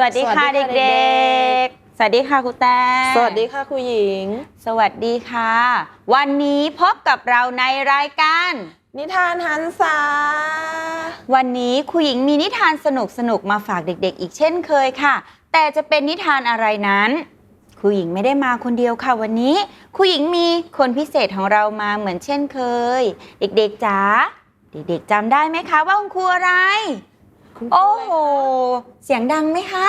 สวัสดีค่ะสวัสดีเด็ค่ะกๆ สวัสดีค่ะครูแตงสวัสดีค่ะครูหญิง สวัสดีค่ะ วันนี้พบกับเราในรายการ นิทานหันษาวันนี้ครูหญิงมีนิทานสนุกๆ มาฝากเด็กๆ อีกเช่นเคยค่ะ แต่จะเป็นนิทานอะไรนั้นครูหญิงไม่ได้มาคนเดียวค่ะวันนี้ครูหญิงมีคนพิเศษของเรามาเหมือนเช่นเคย เด็กๆจ๋าเด็กๆจำได้ไหมคะว่าคุณครูอะไร คุณครูโอ้อะไรโหคะเสียงดังไหมคะ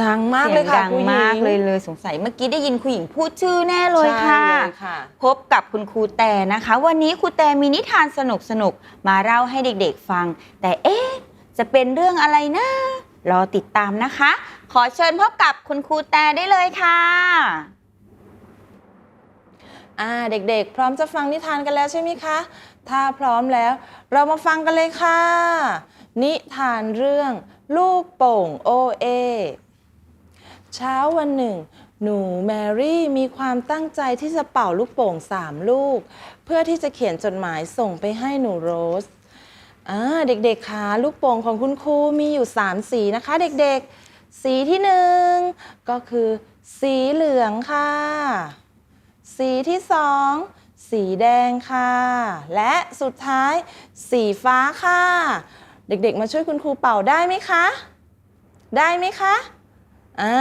ดังมากเสีเลยงค่ะดังครูหญิงมากเลยเลยสงสัยเมื่อกี้ได้ยินครูหญิงพูดชื่อแน่เลยค่ะ ใช่เลยค่ะ พบกับคุณครูแต่นะคะ วันนี้ครูแต่มีนิทานสนุกสนุกๆ มาเล่าให้เด็กๆฟัง แต่เอ๊ะ จะเป็นเรื่องอะไรนะ รอติดตามนะคะ ขอเชิญพบกับคุณครูแต่ได้เลยค่ะ อ่าเด็กๆ พร้อมจะฟังนิทานกันแล้วใช่ไหมคะ ถ้าพร้อมแล้ว เรามาฟังกันเลยค่ะ นิทานเรื่อง ลูกโป่งโอเอ เช้าวันหนึ่ง หนูแมรี่มีความตั้งใจที่จะเป่าลูกโป่งสามลูก เพื่อที่จะเขียนจดหมายส่งไปให้หนูโรสอ่าเด็กๆคะลูกโป่งของคุณครูมีอยู่ 3 สีนะคะ เด็กๆ สีที่หนึ่งก็คือ สีเหลืองค่ะ สีที่สองสีแดงค่ะ และสุดท้าย สีฟ้าค่ะ เด็กๆ มาช่วยคุณครูเป่าได้ไหมคะ ได้ไหมคะ อ่า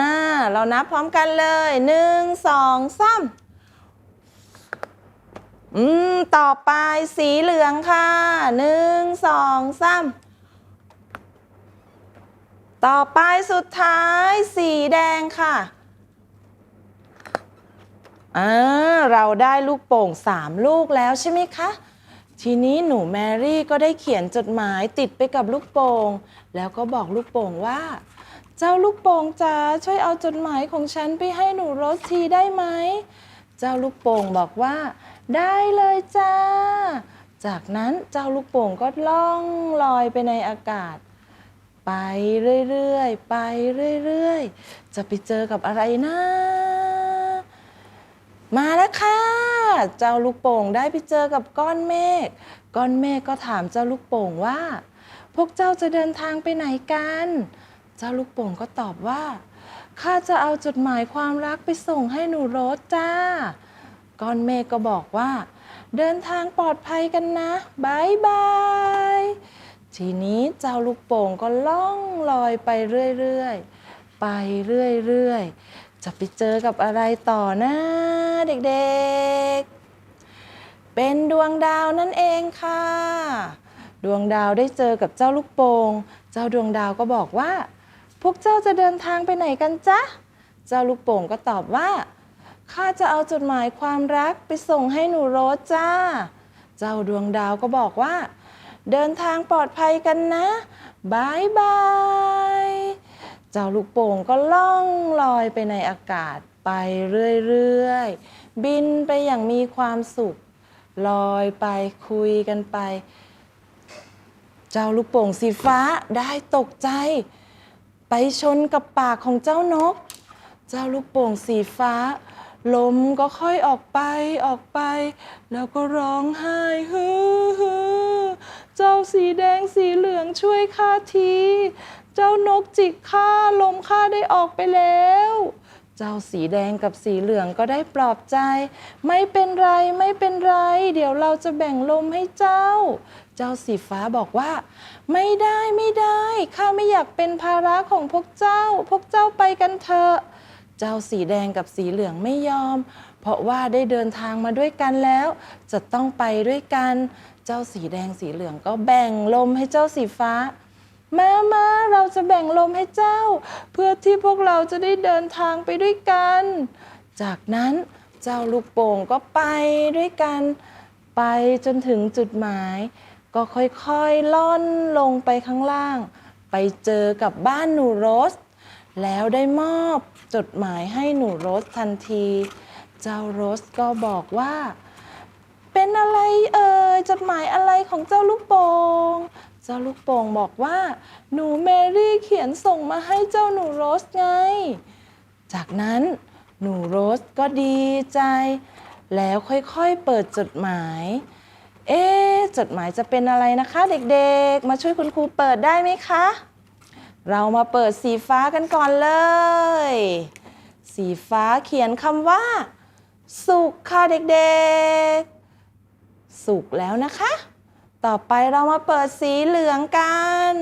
เรานับพร้อมกันเลยหนึ่งสองสามอืม ต่อไปสีเหลืองค่ะหนึ่งสองสามต่อไปสุดท้ายสีแดงค่ะอ่าเราได้ลูกโป่งสามลูกแล้วใช่ไหมคะ ทีนี้หนูแมรี่ก็ได้เขียนจดหมายติดไปกับลูกโป่งแล้วก็บอกลูกโป่งว่า เจ้าลูกโป่งจ๋าช่วยเอาจดหมายของฉันไปให้หนูโรสทีได้ไหมเจ้าลูกโป่งบอกว่า ได้เลยจ้า จากนั้นเจ้าลูกโป่งก็ล่องลอยไปในอากาศ ไปเรื่อยๆไปเรื่อยๆจะไปเจอกับอะไรนะ มาแล้วค่ะ เจ้าลูกโป่งได้ไปเจอกับก้อนเมฆ ก้อนเมฆก็ถามเจ้าลูกโป่งว่า พวกเจ้าจะเดินทางไปไหนกัน เจ้าลูกโป่งก็ตอบว่า ข้าจะเอาจดหมายความรักไปส่งให้หนูโรสจ้า ก้อนเมฆก็บอกว่า เดินทางปลอดภัยกันนะบายบาย ทีนี้เจ้าลูกโป่งก็ล่องลอยไปเรื่อยๆ ไปเรื่อยๆ จะไปเจอกับอะไรต่อนะเด็กๆ เป็นดวงดาวนั่นเองค่ะ ดวงดาวได้เจอกับเจ้าลูกโป่งเจ้าดวงดาวก็บอกว่า พวกเจ้าจะเดินทางไปไหนกันจ๊ะ เจ้าลูกโป่งก็ตอบว่าข้าจะเอาจดหมายความรักไปส่งให้หนูโรสจ้า เจ้าดวงดาวก็บอกว่า เดินทางปลอดภัยกันนะบายบาย เจ้าลูกโป่งก็ล่องลอยไปในอากาศไปเรื่อยๆ บินไปอย่างมีความสุข ลอยไปคุยกันไป เจ้าลูกโป่งสีฟ้าได้ตกใจ ไปชนกับปากของเจ้านก เจ้าลูกโป่งสีฟ้าลมก็ค่อยออกไปออกไป แล้วก็ร้องไห้ฮือฮือเจ้าสีแดงสีเหลืองช่วยข้าที เจ้านกจิกข้าลมข้าได้ออกไปแล้ว เจ้าสีแดงกับสีเหลืองก็ได้ปลอบใจ ไม่เป็นไรไม่เป็นไร เดี๋ยวเราจะแบ่งลมให้เจ้า เจ้าสีฟ้าบอกว่า ไม่ได้ไม่ได้ข้าไม่อยากเป็นภาระของพวกเจ้า พวกเจ้าไปกันเถอะเจ้าสีแดงกับสีเหลืองไม่ยอม เพราะว่าได้เดินทางมาด้วยกันแล้ว จะต้องไปด้วยกัน เจ้าสีแดงสีเหลืองก็แบ่งลมให้เจ้าสีฟ้า มามาเราจะแบ่งลมให้เจ้า เพื่อที่พวกเราจะได้เดินทางไปด้วยกัน จากนั้นเจ้าลูกโป่งก็ไปด้วยกัน ไปจนถึงจุดหมาย ก็ค่อยๆล่อนลงไปข้างล่าง ไปเจอกับบ้านหนูโรส แล้วได้มอบจดหมายให้หนูโรสทันที เจ้าโรสก็บอกว่า เป็นอะไรเอ่ยจดหมายอะไรของเจ้าลูกโป่ง เจ้าลูกโป่งบอกว่า หนูแมรี่เขียนส่งมาให้เจ้าหนูโรสไง จากนั้นหนูโรสก็ดีใจ แล้วค่อยๆเปิดจดหมาย เอ๊จดหมายจะเป็นอะไรนะคะ เด็กๆ มาช่วยคุณครูเปิดได้ไหมคะ เรามาเปิดสีฟ้ากันก่อนเลย สีฟ้าเขียนคำว่า สุขค่ะเด็กๆ สุขแล้วนะคะ ต่อไปเรามาเปิดสีเหลืองกัน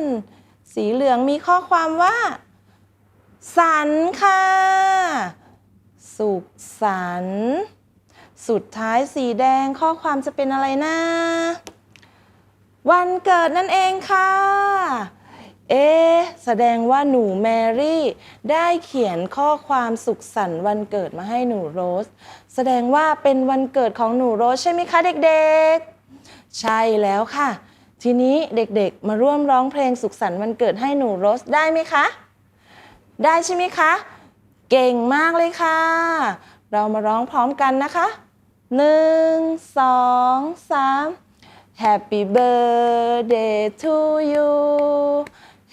สีเหลืองมีข้อความว่า สันค่ะ สุขสัน สุดท้ายสีแดงข้อความจะเป็นอะไรนะ วันเกิดนั่นเองค่ะ เอ๊แสดงว่าหนูแมรี่ ได้เขียนข้อความสุขสันต์วันเกิดมาให้หนูโรส แสดงว่าเป็นวันเกิดของหนูโรสใช่ไหมคะเด็กๆ ใช่แล้วค่ะ ทีนี้เด็กๆ มาร่วมร้องเพลงสุขสันต์วันเกิดให้หนูโรสได้ไหมคะ ได้ใช่ไหมคะ เก่งมากเลยค่ะ เรามาร้องพร้อมกันนะคะหนึ่งสองสาม Happy birthday to you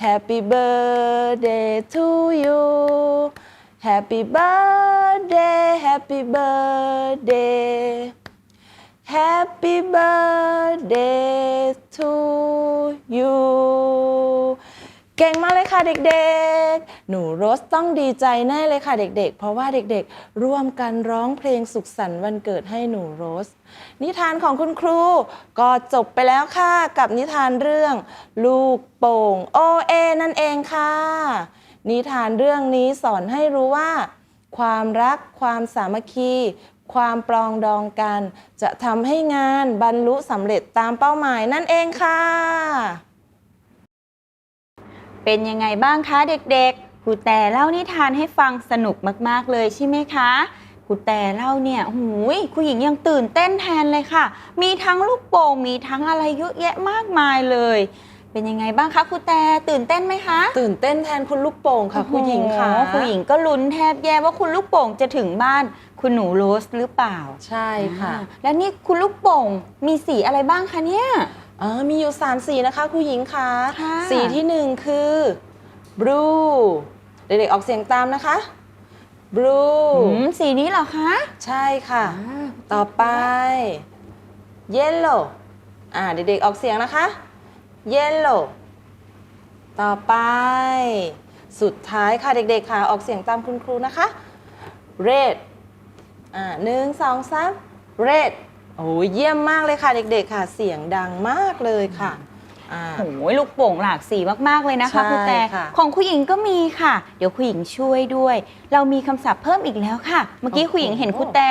Happy birthday to you Happy birthday Happy birthday Happy birthday to you เก่งมากเลยค่ะเด็กๆ หนูโรสต้องดีใจแน่เลยค่ะเด็กๆ เพราะว่าเด็กๆ ร่วมกันร้องเพลงสุขสันต์วันเกิดให้หนูโรส นิทานของคุณครูก็จบไปแล้วค่ะ กับนิทานเรื่อง ลูกโป่งโอเอนั่นเองค่ะ นิทานเรื่องนี้สอนให้รู้ว่า ความรักความสามัคคี ความปรองดองกัน จะทำให้งานบรรลุสำเร็จตามเป้าหมายนั่นเองค่ะ เป็นยังไงบ้างคะเด็กๆครูแต่เล่านิทานให้ฟังสนุกมากๆเลยใช่ไหมคะครูแต่เล่าเนี่ยหูยครูหญิงยังตื่นเต้นแทนเลยค่ะ มีทั้งลูกโป่งมีทั้งอะไรเยอะแยะมากมายเลย เป็นยังไงบ้างคะครูแต่ตื่นเต้นไหมคะ ตื่นเต้นแทนคุณลูกโป่งค่ะคุณหญิงค่ะ โอ้โหครูหญิงก็ลุ้นแทบแย่ว่าคุณลูกโป่งจะถึงบ้าน คุณหนูโรสหรือเปล่าใช่ค่ะ อ่าแล้วนี่คุณลูกโป่งมีสีอะไรบ้างคะเนี่ยอ๋อมีอยู่สามสีนะคะคุณหญิงค่ะค่ะสีที่หนึ่งคือ blue เด็กๆออกเสียงตามนะคะ blue อืมสีนี้เหรอคะใช่ค่ะ อ่าต่อไป yellow อ่าเด็กๆออกเสียงนะคะ yellow ต่อไป สุดท้ายค่ะเด็กๆค่ะออกเสียงตามคุณครูนะคะ red อ่าหนึ่งสองสาม red โอ้ยเยี่ยมมากเลยค่ะเด็กๆค่ะ เสียงดังมากเลยค่ะอ่า โอ้ยลูกโป่งหลากสีมากๆเลยนะคะใช่ครูแต่ค่ะ ของคุณหญิงก็มีค่ะ เดี๋ยวคุณหญิงช่วยด้วย เรามีคำศัพท์เพิ่มอีกแล้วค่ะ เมื่อกี้คุณหญิงเห็นครูแต่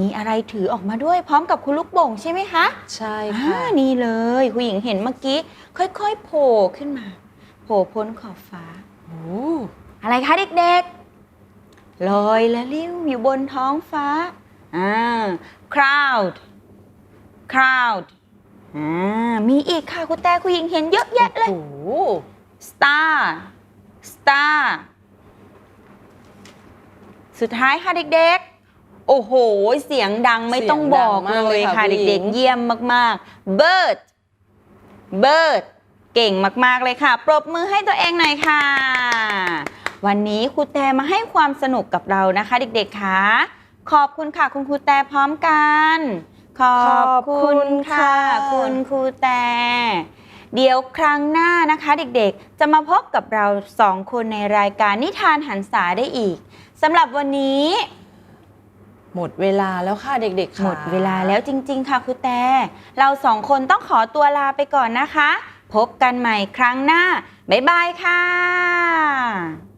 มีอะไรถือออกมาด้วย พร้อมกับคุณลูกโป่งใช่ไหมคะ ใช่อ่าค่ะนี่เลยคุณหญิงเห็นเมื่อกี้ ค่อยๆโผล่ขึ้นมา โผล่พ้นขอบฟ้า โอ้อะไรคะเด็กๆ ลอยละลิ้วอยู่บนท้องฟ้าอ่า cloud cloud อ่ามีอีกค่ะคุณแต่คุณหญิงเห็นเยอะแยะเลย โอ้ star star สุดท้ายค่ะเด็กๆ โอ้โห เสียงดังไม่ต้องบอกเลยค่ะเด็กๆ เยี่ยมมากๆ bird bird เก่งมากๆเลยค่ะ ปรบมือให้ตัวเองหน่อยค่ะ วันนี้ครูแต่มาให้ความสนุกกับเรานะคะ เด็กๆค่ะขอบคุณค่ะ คุณครูแต่พร้อมกัน ขอบคุณค่ะ คุณครูแต่เดี๋ยวครั้งหน้านะคะเด็กๆ จะมาพบกับเราสองคนในรายการนิทานหันษาได้อีกสำหรับวันนี้หมดเวลาแล้วค่ะเด็กๆค่ะหมดเวลาแล้วจริง ๆ ค่ะครูแต่ เราสองคนต้องขอตัวลาไปก่อนนะคะ พบกันใหม่ครั้งหน้า บ๊ายบายค่ะ